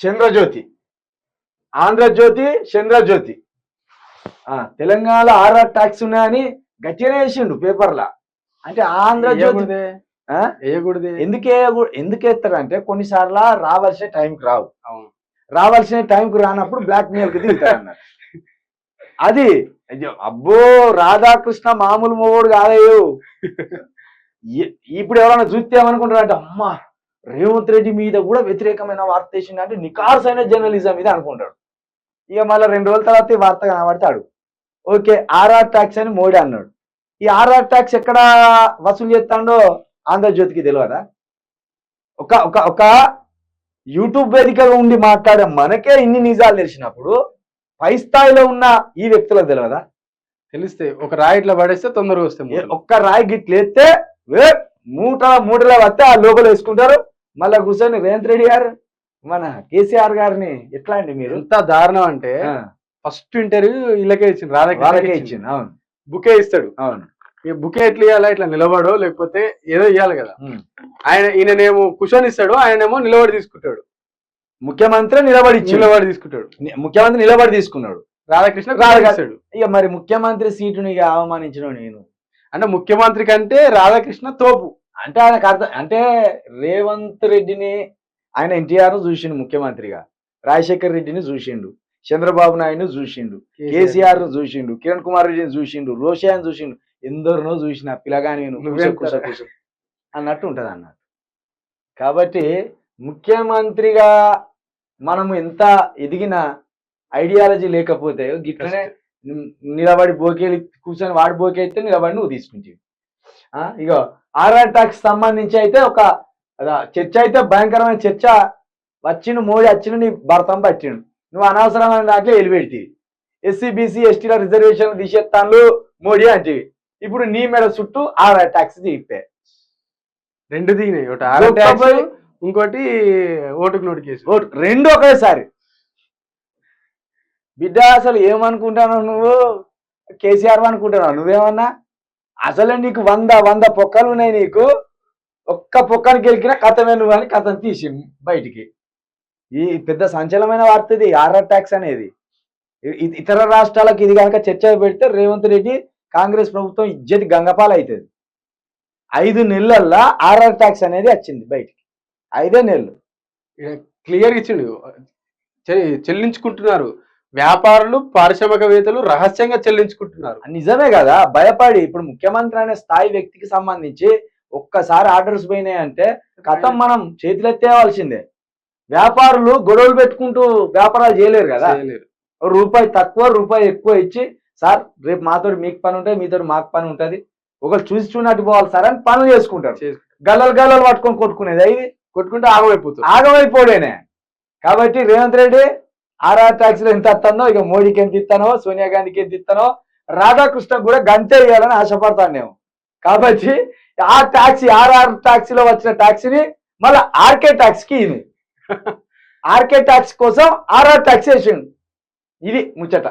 చంద్రజ్యోతి. ఆంధ్రజ్యోతి చంద్రజ్యోతి. ఆ, తెలంగాణలో RR tax ఉన్నాయని గట్టిగానే వేసిండు పేపర్లా. అంటే ఆంధ్రజ్యోతి వేయకూడదే ఎందుకే ఎందుకు వేస్తారంటే కొన్నిసార్లు రావాల్సిన టైంకి రావు. రావాల్సిన టైంకి రానప్పుడు బ్లాక్ మెయిల్కి దిగుతారు అన్నారు అది అబ్బో రాధాకృష్ణ మామూలు మొగోడు కాదయ్యో ఇప్పుడు ఎవరైనా చూస్తేమనుకుంటారంటే అమ్మా రేవంత్ రెడ్డి మీద కూడా వ్యతిరేకమైన వార్త వేసిండు అంటే నికార్సైన జర్నలిజం ఇది అనుకుంటాడు. ఇక మళ్ళీ రెండు రోజుల తర్వాత ఈ వార్త కనబడతాడు. ఓకే ఆర్ఆర్ ట్యాక్స్ అని మోడీ అన్నాడు. ఈ ఆర్ఆర్ ట్యాక్స్ ఎక్కడ వసూలు చేస్తాడో ఆంధ్రజ్యోతికి తెలియదా ఒక ఒక ఒక యూట్యూబ్ వేదికగా ఉండి మాట్లాడే మనకే ఇన్ని నిజాలు తెలిసినప్పుడు పై స్థాయిలో ఉన్న ఈ వ్యక్తులకు తెలియదా తెలిస్తే ఒక రాయి ఇట్లా పడేస్తే తొందరగా వస్తే ఒక్క రాయి గిట్లేస్తే వే మూట మూటలో వస్తే ఆ లోపల వేసుకుంటారు. మళ్ళా కూర్చొని రేవంత్ రెడ్డి గారు మన కేసీఆర్ గారిని ఎట్లా అండి మీరు? ఎంత దారుణం అంటే ఫస్ట్ ఇంటర్వ్యూ ఇళ్ళకే ఇచ్చింది రాధాకృష్ణ ఇచ్చింది. అవును. బుకే ఇస్తాడు. అవును. ఈ బుకే ఎట్లా ఇవ్వాలా ఇట్లా నిలబడో లేకపోతే ఏదో ఇవ్వాలి కదా. ఆయన ఈయననేమో కుషన్ ఇస్తాడు ఆయనేమో నిలబడి తీసుకుంటాడు. ముఖ్యమంత్రి నిలబడి. నిలబడి తీసుకుంటాడు. ముఖ్యమంత్రి నిలబడి తీసుకున్నాడు. రాధాకృష్ణ రాధా- కుషన్ ఇస్తాడు ఇక మరి ముఖ్యమంత్రి సీటుని ఇక అవమానించడం నేను. అంటే ముఖ్యమంత్రి కంటే రాధాకృష్ణ తోపు. అంటే ఆయనకు అర్థం అంటే రేవంత్ రెడ్డిని ఆయన ఎన్టీఆర్ చూసిండు ముఖ్యమంత్రిగా. రాజశేఖర్ రెడ్డిని చూసిండు. చంద్రబాబు నాయుడు చూసిండు. కేసీఆర్ చూసిండు. కిరణ్ కుమార్ రెడ్డిని చూసిండు. రోషాని చూసిండు. ఎందరినో చూసిన పిల్లగాని అన్నట్టు ఉంటది అన్నట్టు. కాబట్టి ముఖ్యమంత్రిగా మనము ఎంత ఎదిగిన ఐడియాలజీ లేకపోతే గిట్లనే నిలబడి బోకేలు కూర్చొని వాడి బోకే అయితే నిలబడి నువ్వు తీసుకుంటావు. ఆ, ఇగో ఆర్ఆర్ ట్యాక్స్ సంబంధించి అయితే ఒక చర్చ అయితే భయంకరమైన చర్చ. వచ్చిండు మోడీ వచ్చిండు నీ భర్తం పట్టిండు. నువ్వు అనవసరమైన దాంట్లో ఎలిపెడితే ఎస్సీ బీసీ ఎస్టీల రిజర్వేషన్ తీసేస్తాను మోడీ అంటే. ఇప్పుడు నీ మీద చుట్టూ ఆర్ఆర్ ట్యాక్స్ తీయితే రెండు దిగినాయి. ఒకటి ఆర్ఆర్ ఇంకోటి ఓటుకు నోటు కేసు ఓటు రెండు ఒకేసారి. బిడ్డ అసలు ఏమనుకుంటావు నువ్వు? కేసీఆర్ అనుకుంటున్నావు? నువ్వేమన్నా? అసలే నీకు వంద వంద పొక్కలు ఉన్నాయి నీకు. ఒక్క పొక్కను గెలికినా కథమే నువ్వు అని కథను తీసి బయటికి. ఈ పెద్ద సంచలనమైన వార్త ఇది ఆర్ఆర్ ట్యాక్స్ అనేది. ఇతర రాష్ట్రాలకు ఇది కనుక చర్చ పెడితే రేవంత్ రెడ్డి కాంగ్రెస్ ప్రభుత్వం ఇజ్జతి గంగపాల అవుతుంది ఐదు నెలల్లో ఆర్ఆర్ ట్యాక్స్ అనేది వచ్చింది బయటికి. ఐదే నెలలు. క్లియర్ ఇచ్చిండు. చె- చెల్లించుకుంటున్నారు. వ్యాపారులు పారిశ్రామికవేత్తలు రహస్యంగా చెల్లించుకుంటున్నారు. నిజమే కదా. భయపడి ఇప్పుడు ముఖ్యమంత్రి అనే స్థాయి వ్యక్తికి సంబంధించి ఒక్కసారి ఆర్డర్స్ పోయినాయి అంటే కథం మనం చేతులెత్తేవాల్సిందే వ్యాపారులు గొడవలు పెట్టుకుంటూ వ్యాపారాలు చేయలేరు కదా. రూపాయి తక్కువ రూపాయి ఎక్కువ ఇచ్చి సార్ రేపు మాతో మీకు పని ఉంటుంది మీతో మాకు పని ఉంటుంది. ఒకరు చూసి చూడట్టు పోవాలి సార్ అని పనులు చేసుకుంటారు. చేసు- గల్లలు గల్లలు పట్టుకొని కొట్టుకునేది ఇది కొట్టుకుంటే ఆగమైపోతుంది ఆగమైపోడేనే. కాబట్టి రేవంత్ రెడ్డి ఆర్ఆర్ ట్యాక్స్లో ఎంత వస్తుందో ఇక మోడీకి ఎంత ఇస్తానో సోనియా గాంధీకి ఎంత ఇస్తానో రాధాకృష్ణ కూడా గంతే ఇవ్వాలని ఆశపడతాను నేను. కాబట్టి ఆ ట్యాక్సీ ఆర్ఆర్ ట్యాక్సీలో వచ్చిన ట్యాక్సీని మళ్ళీ ఆర్కే ట్యాక్స్కి ఇది ఆర్కే ట్యాక్స్ కోసం ఆర్ఆర్ ట్యాక్స్ వేసిండు. ఇది ముచ్చట.